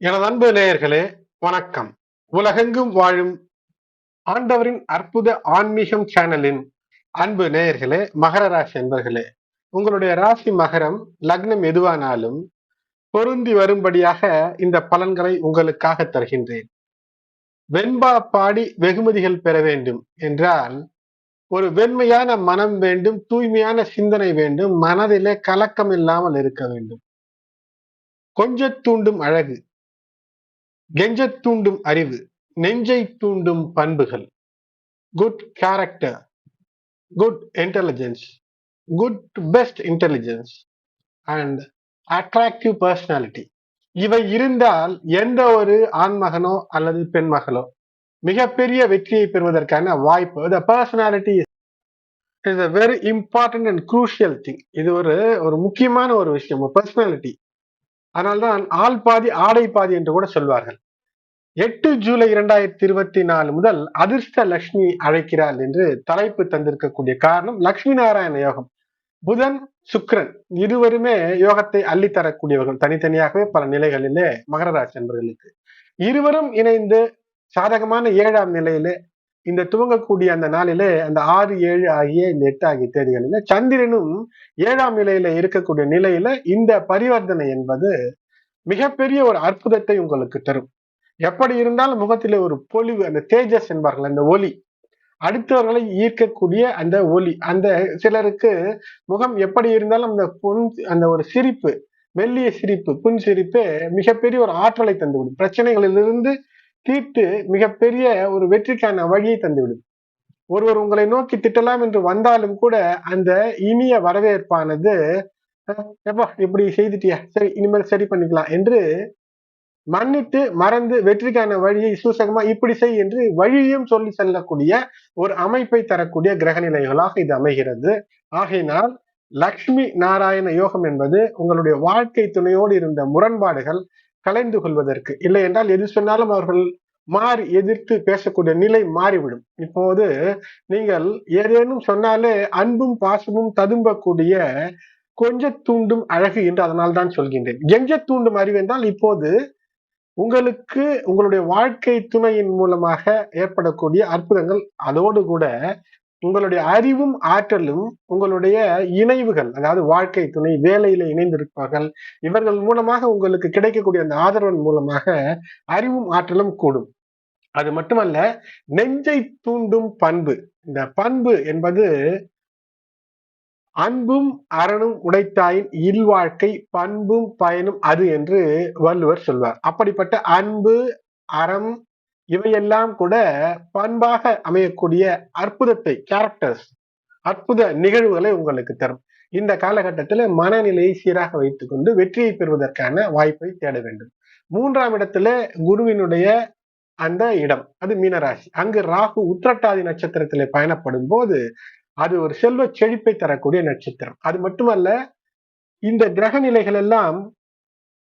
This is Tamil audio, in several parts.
எனது அன்பு நேயர்களே வணக்கம். உலகெங்கும் வாழும் ஆண்டவரின் அற்புத ஆன்மீகம் சேனலின் அன்பு நேயர்களே மகர ராசி என்பர்களே உங்களுடைய ராசி மகரம் லக்னம் எதுவானாலும் பொருந்தி வரும்படியாக இந்த பலன்களை உங்களுக்காக தருகின்றேன். வெண்பா பாடி வெகுமதிகள் பெற வேண்டும் என்றால் ஒரு வெண்மையான மனம் வேண்டும் தூய்மையான சிந்தனை வேண்டும் மனதிலே கலக்கம் இல்லாமல் இருக்க வேண்டும். கொஞ்ச தூண்டும் அழகு. கெஞ்சத் தூண்டும் அறிவு நெஞ்சை தூண்டும் பண்புகள். Good character good intelligence good best intelligence and attractive personality இவை இருந்தால் எந்த ஒரு ஆண்மகனோ அல்லது பெண் மகளோ மிகப்பெரிய வெற்றியை பெறுவதற்கான வாய்ப்பு the personality is a very important and crucial thing இது ஒரு ஒரு முக்கியமான ஒரு விஷயம் பர்சனாலிட்டி அதனால்தான் ஆள் பாதி ஆடை பாதி என்று கூட சொல்வார்கள். எட்டு ஜூலை இரண்டாயிரத்தி இருபத்தி நாலு முதல் அதிர்ஷ்ட லக்ஷ்மி அழைக்கிறாள் என்று தலைப்பு தந்திருக்கக்கூடிய காரணம் லக்ஷ்மி நாராயண யோகம். புதன் சுக்ரன் இருவருமே யோகத்தை அள்ளி தரக்கூடியவர்கள். தனித்தனியாகவே பல நிலைகளிலே மகர ராசி என்பவர்களுக்கு இருவரும் இணைந்து சாதகமான ஏழாம் நிலையிலே இந்த துவங்கக்கூடிய அந்த நாளிலே அந்த ஆறு ஏழு ஆகிய இந்த எட்டு ஆகிய தேதிகளில் சந்திரனும் ஏழாம் நிலையில இருக்கக்கூடிய நிலையில இந்த பரிவர்த்தனை என்பது மிகப்பெரிய ஒரு அற்புதத்தை உங்களுக்கு தரும். எப்படி இருந்தாலும் முகத்திலே ஒரு பொலிவு அந்த தேஜஸ் என்பார்கள் அந்த ஒலி அடுத்தவர்களை ஈர்க்கக்கூடிய அந்த ஒலி அந்த சிலருக்கு முகம் எப்படி இருந்தாலும் அந்த புன் அந்த ஒரு சிரிப்பு மெல்லிய சிரிப்பு புன் சிரிப்பு மிகப்பெரிய ஒரு ஆற்றலை தந்துவிடும். பிரச்சனைகளிலிருந்து தீர்த்து மிகப்பெரிய ஒரு வெற்றிக்கான வழியை தந்துவிடும் ஒருவர் உங்களை நோக்கி திட்டலாம் என்று வந்தாலும் கூட அந்த இனிய வரவேற்பானது எப்பா இப்படி செய்துட்டியா? சரி இனிமேல் சரி பண்ணிக்கலாம் என்று மன்னித்து மறந்து வெற்றிக்கான வழியை சூசகமா இப்படி செய் என்று வழியும் சொல்லி செல்லக்கூடிய ஒரு அமைப்பை தரக்கூடிய கிரக நிலைகளாக இது அமைகிறது. ஆகையினால் லக்ஷ்மி நாராயண யோகம் என்பது உங்களுடைய வாழ்க்கை துணையோடு இருந்த முரண்பாடுகள் கலைந்து கொள்வதற்கு. இல்லை என்றால் எது சொன்னாலும் அவர்கள் மாறி எதிர்த்து பேசக்கூடிய நிலை மாறிவிடும். இப்போது நீங்கள் ஏதேனும் சொன்னாலே அன்பும் பாசமும் ததும்பக்கூடிய கொஞ்ச தூண்டும் அழகு என்று அதனால் தான் சொல்கின்றேன். எஞ்ச தூண்டும் அறிவு என்றால் இப்போது உங்களுக்கு உங்களுடைய வாழ்க்கை துணையின் மூலமாக ஏற்படக்கூடிய அற்புதங்கள் அதோடு கூட உங்களுடைய அறிவும் ஆற்றலும் உங்களுடைய இணைவுகள் அதாவது வாழ்க்கை துணை வேலையில இணைந்திருப்பார்கள். இவர்கள் மூலமாக உங்களுக்கு கிடைக்கக்கூடிய அந்த ஆதரவின் மூலமாக அறிவும் ஆற்றலும் கூடும். அது மட்டுமல்ல நெஞ்சை தூண்டும் பண்பு. இந்த பண்பு என்பது அன்பும் அறனும் உடைத்தாயின் இல்வாழ்க்கை பண்பும் பயனும் அது என்று வள்ளுவர் சொல்வார். அப்படிப்பட்ட அன்பு அறம் இவையெல்லாம் கூட பண்பாக அமையக்கூடிய அற்புதத்தை கேரக்டர்ஸ் அற்புத நிகழ்வுகளை உங்களுக்கு தரும். இந்த காலகட்டத்தில் மனநிலையை சீராக வைத்துக்கொண்டு வெற்றியை பெறுவதற்கான வாய்ப்பை தேட வேண்டும். மூன்றாம் இடத்துல குருவினுடைய அந்த இடம் அது மீனராசி. அங்கு ராகு உத்திரட்டாதி நட்சத்திரத்தில் பயணப்படும் போது அது ஒரு செல்வ செழிப்பை தரக்கூடிய நட்சத்திரம். அது மட்டுமல்ல இந்த கிரக நிலைகள் எல்லாம்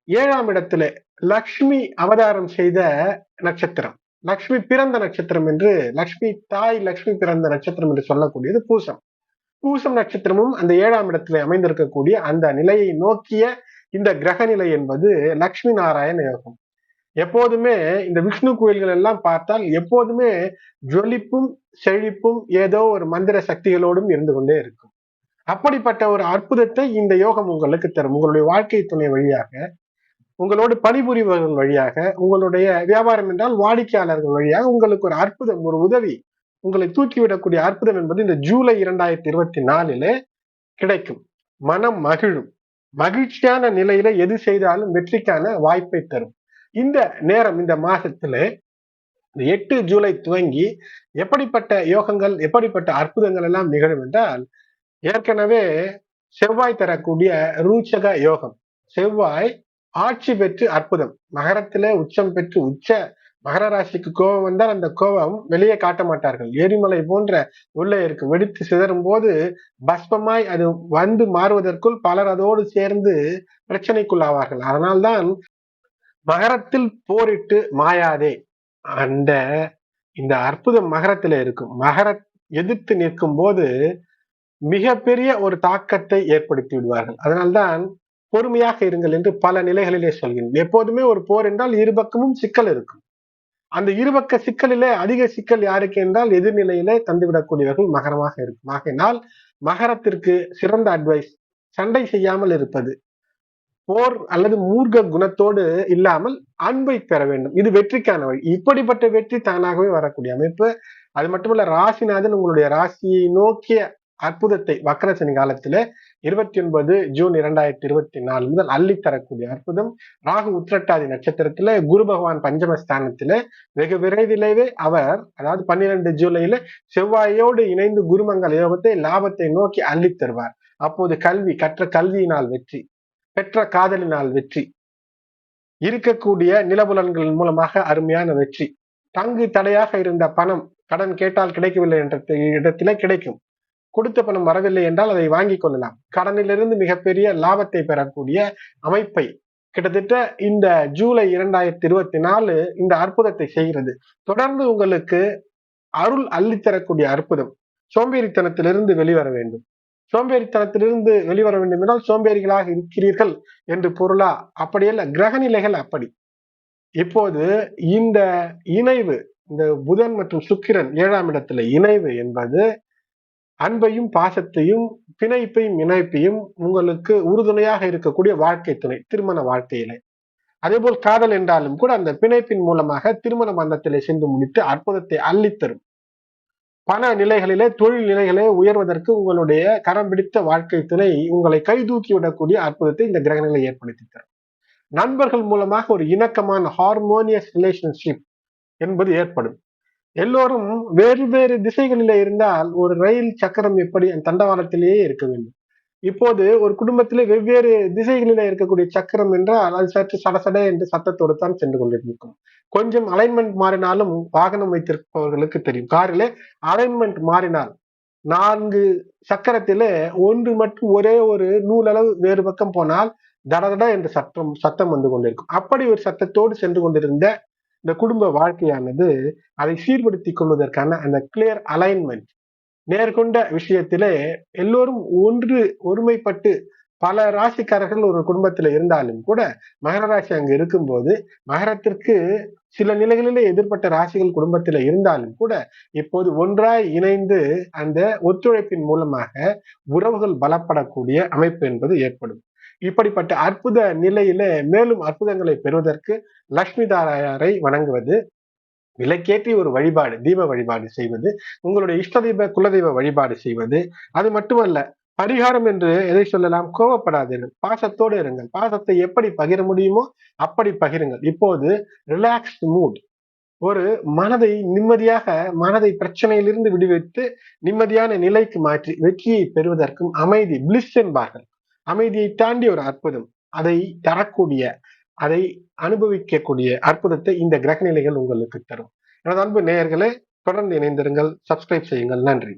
ஏழாம் இடத்துல லக்ஷ்மி அவதாரம் செய்த நட்சத்திரம். லக்ஷ்மி பிறந்த நட்சத்திரம் என்று லக்ஷ்மி தாய் லக்ஷ்மி பிறந்த நட்சத்திரம் என்று சொல்லக்கூடியது பூசம். பூசம் நட்சத்திரமும் அந்த ஏழாம் இடத்துல அமைந்திருக்கக்கூடிய அந்த நிலையை நோக்கிய இந்த கிரக நிலை என்பது லக்ஷ்மி நாராயண யோகம். எப்போதுமே இந்த விஷ்ணு கோயில்கள் எல்லாம் பார்த்தால் எப்போதுமே ஜொலிப்பும் செழிப்பும் ஏதோ ஒரு மந்திர சக்திகளோடும் இருந்து கொண்டே இருக்கும். அப்படிப்பட்ட ஒரு அற்புதத்தை இந்த யோகம் உங்களுக்கு தரும். உங்களுடைய வாழ்க்கை துணை வழியாக உங்களோடு பணிபுரிபவர்கள் வழியாக உங்களுடைய வியாபாரம் என்றால் வாடிக்கையாளர்கள் வழியாக உங்களுக்கு ஒரு அற்புதம் ஒரு உதவி உங்களை தூக்கிவிடக்கூடிய அற்புதம் என்பது இந்த ஜூலை இரண்டாயிரத்தி இருபத்தி நாலில் கிடைக்கும். மனம் மகிழும். மகிழ்ச்சியான நிலையில எது செய்தாலும் வெற்றிக்கான வாய்ப்பை தரும். இந்த நேரம் இந்த மாசத்துல எட்டு ஜூலை துவங்கி எப்படிப்பட்ட யோகங்கள் எப்படிப்பட்ட அற்புதங்கள் எல்லாம் நிகழும் என்றால் ஏற்கனவே செவ்வாய் தரக்கூடிய ரூச்சக யோகம். செவ்வாய் ஆட்சி பெற்று அற்புதம். மகரத்துல உச்சம் பெற்று உச்ச மகர ராசிக்கு கோபம் வந்தால் அந்த கோபம் வெளியே காட்ட மாட்டார்கள். எரிமலை போன்ற உள்ளே இருக்கும் வெடித்து சிதறும் போது பஸ்பமாய் அது வந்து மாறுவதற்குள் பலர் அதோடு சேர்ந்து பிரச்சனைக்குள்ளாவார்கள். அதனால்தான் மகரத்தில் போரிட்டு மாயாதே. அந்த இந்த அற்புதம் மகரத்துல இருக்கும். மகர எதிர்த்து நிற்கும் போது மிகப்பெரிய ஒரு தாக்கத்தை ஏற்படுத்தி விடுவார்கள். அதனால்தான் பொறுமையாக இருங்கள் என்று பல நிலைகளிலே சொல்கிறேன். எப்போதுமே ஒரு போர் என்றால் இருபக்கமும் சிக்கல் இருக்கும். அந்த இருபக்க சிக்கலிலே அதிக சிக்கல் யாருக்கு என்றால் எதிர்நிலையிலே தந்துவிடக்கூடியவர்கள் மகரமாக இருக்கும். ஆகையினால் மகரத்திற்கு சிறந்த அட்வைஸ் சண்டை செய்யாமல் இருப்பது போர் அல்லது மூர்க்க குணத்தோடு இல்லாமல் அன்பை பெற வேண்டும். இது வெற்றிக்கான வழி. இப்படிப்பட்ட வெற்றி தானாகவே வரக்கூடிய அமைப்பு. அது மட்டுமல்ல ராசிநாதன் உங்களுடைய ராசியை நோக்கிய அற்புதத்தை வக்கரசனி காலத்துல இருபத்தி ஒன்பது ஜூன் இரண்டாயிரத்தி இருபத்தி நாலு முதல் அள்ளி தரக்கூடிய அற்புதம். ராகு உத்திரட்டாதி நட்சத்திரத்துல குரு பகவான் பஞ்சமஸ்தானத்துல வெகு விரைவிலேயே அவர் அதாவது பன்னிரெண்டு ஜூலையில செவ்வாயோடு இணைந்து குருமங்கல யோகத்தை லாபத்தை நோக்கி அள்ளி தருவார். அப்போது கல்வி கற்ற கல்வியினால் வெற்றி பெற்ற காதலினால் வெற்றி இருக்கக்கூடிய நிலபுலன்கள் மூலமாக அருமையான வெற்றி. தங்கு தடையாக இருந்த பணம் கடன் கேட்டால் கிடைக்கவில்லை என்ற இடத்திலே கிடைக்கும். கொடுத்த பணம் வரவில்லை என்றால் அதை வாங்கிக் கொள்ளலாம். கடனிலிருந்து மிகப்பெரிய லாபத்தை பெறக்கூடிய அமைப்பை கிட்டத்தட்ட இந்த ஜூலை இரண்டாயிரத்தி இருபத்தி நாலு இந்த அற்புதத்தை செய்கிறது. தொடர்ந்து உங்களுக்கு அருள் அள்ளித்தரக்கூடிய அற்புதம் சோம்பேறித்தனத்திலிருந்து வெளிவர வேண்டும். சோம்பேறித்தனத்திலிருந்து வெளிவர வேண்டும் என்றால் சோம்பேறிகளாக இருக்கிறீர்கள் என்று பொருளா? அப்படியல்ல கிரகநிலைகள் அப்படி. இப்போது இந்த இணைவு இந்த புதன் மற்றும் சுக்கிரன் ஏழாம் இடத்துல இணைவு என்பது அன்பையும் பாசத்தையும் பிணைப்பையும் இணைப்பையும் உங்களுக்கு உறுதுணையாக இருக்கக்கூடிய வாழ்க்கை துணை திருமண வாழ்க்கையிலே. அதேபோல் காதல் என்றாலும் கூட அந்த பிணைப்பின் மூலமாக திருமண பந்தத்திலே சென்று முடித்து அற்புதத்தை அள்ளித்தரும். பண நிலைகளிலே தொழில் நிலைகளே உயர்வதற்கு உங்களுடைய கரம் பிடித்த வாழ்க்கை துணை உங்களை கைதூக்கி விடக்கூடிய அற்புதத்தை இந்த கிரகங்களை ஏற்படுத்தி தரும். நண்பர்கள் மூலமாக ஒரு இணக்கமான ஹார்மோனியஸ் ரிலேஷன்ஷிப் என்பது ஏற்படும். எல்லோரும் வேறு வேறு திசைகளில இருந்தால் ஒரு ரயில் சக்கரம் எப்படி தண்டவாளத்திலேயே இருக்க வேண்டும்? இப்போது ஒரு குடும்பத்திலே வெவ்வேறு திசைகளில இருக்கக்கூடிய சக்கரம் என்றால் அது சற்று சடசட என்று சத்தத்தோடு தான் சென்று கொண்டிருக்கும். கொஞ்சம் அலைன்மெண்ட் மாறினாலும் வாகனம் வைத்திருப்பவர்களுக்கு தெரியும். காரிலே அலைன்மெண்ட் மாறினால் நான்கு சக்கரத்திலே ஒன்று மட்டும் ஒரே ஒரு நூலளவு வேறு பக்கம் போனால் தடதட என்று சத்தம் சத்தம் வந்து கொண்டிருக்கும். அப்படி ஒரு சத்தத்தோடு சென்று கொண்டிருந்த இந்த குடும்ப வாழ்க்கையானது அதை சீர்படுத்தி கொள்வதற்கான அந்த கிளியர் அலைன்மெண்ட் நேர்கொண்ட விஷயத்திலே எல்லோரும் ஒன்று ஒருமைப்பட்டு பல ராசிக்காரர்கள் ஒரு குடும்பத்துல இருந்தாலும் கூட மகர ராசி அங்கு இருக்கும்போது மகரத்திற்கு சில நிலைகளிலே எதிர்பட்ட ராசிகள் குடும்பத்துல இருந்தாலும் கூட இப்போது ஒன்றாய் இணைந்து அந்த ஒத்துழைப்பின் மூலமாக உறவுகள் பலப்படக்கூடிய அமைப்பு என்பது ஏற்படும். இப்படிப்பட்ட அற்புத நிலையில மேலும் அற்புதங்களை பெறுவதற்கு லக்ஷ்மி தாராயாரை வணங்குவது விலைக்கேற்றி ஒரு வழிபாடு தீப வழிபாடு செய்வது உங்களுடைய இஷ்ட தீப குலதெய்வ வழிபாடு செய்வது அது மட்டுமல்ல பரிகாரம் என்று எதை சொல்லலாம்? கோவப்படாதீர்கள் பாசத்தோடு இருங்கள். பாசத்தை எப்படி பகிர முடியுமோ அப்படி பகிருங்கள். இப்போது ரிலாக்ஸ்ட் மூட் ஒரு மனதை நிம்மதியாக மனதை பிரச்சனையிலிருந்து விடுவித்து நிம்மதியான நிலைக்கு மாற்றி வெற்றியை பெறுவதற்கும் அமைதி பிளிஸ் என்பார்கள். அமைதியை தாண்டி ஒரு அற்புதம். அதை தரக்கூடிய அதை அனுபவிக்கக்கூடிய அற்புதத்தை இந்த கிரக நிலைகள் உங்களுக்கு தரும். எனது அன்பு நேயர்களே தொடர்ந்து இணைந்திருங்கள். சப்ஸ்கிரைப் செய்யுங்கள். நன்றி.